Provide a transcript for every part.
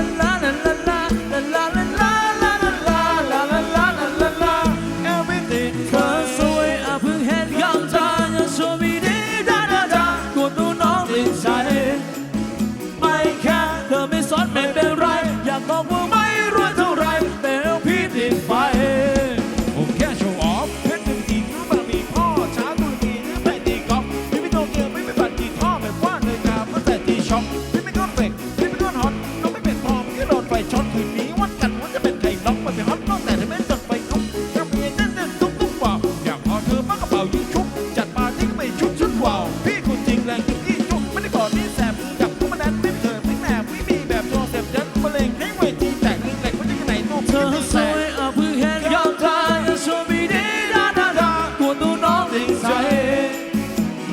alive. ชนคืนนี้วันกันว่าจะเป็นใครล็อกไปเป็ฮอตน้องแต่จะไม่จดไปทุกกำเมียนั่นนั่นตุ๊กตุ๊กว่าอย่ากพอเธอมากระเป๋ายิ่งชุบจัดปาร์ตี้ก็ไม่ชุบชุดว่าวพี่คุณจริงแรงจริงยิ่จุกไม่ได้ก่อนนี้แสบมือกับผู้มาดันไม่เธอไม่แหนบไม่มีแบบโชว์เสพยันมะเร็งให้เวทีแตกงินแหลกว่าจะกันไหนลูกเธอสวยเอเพื่อแค่ยอมทาจะชวนพี่ดีดาดาดาตัวดูน้องจริงใจ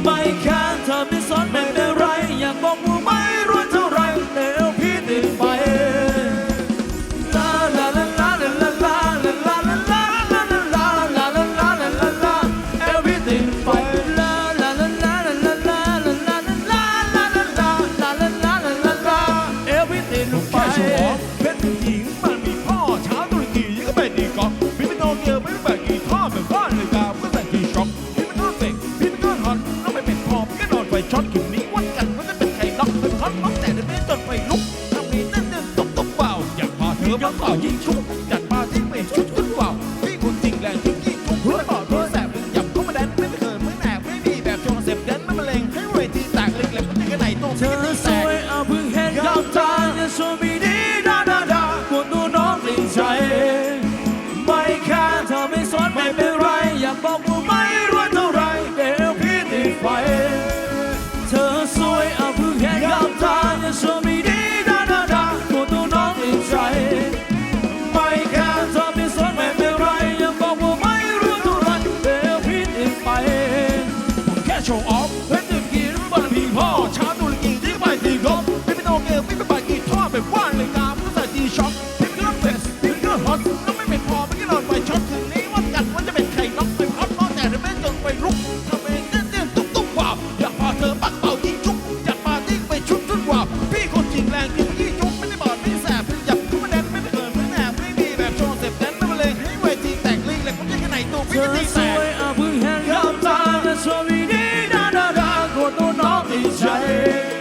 ไม่แค้นเธอไม่สนไม่ได้ แม่เป็นหญิงมันมีพ่อช้าตุรกียิ่งก็เปดีกอล์ฟพี่เป็นเกียไม่ได้แบกี่ท่อแบบบ้านเลยกาวก็แต่กีช็อปพี่เป็นก้เด็กพี่เป็นก้อนนต้องไปเป็นพอมก็โดนไฟช็อตคืนนี้วัดกันว่าจะเป็นใครล็อกเป็นท็อตล็อกแต่ในเมฆจนไฟลุกทำนี้นั่นเดิตกตกเบาอยากพาเธอมาต่อยิ่งชุกจัดปาที่ไม่ชุด show off. Let them hear everybody. Israel.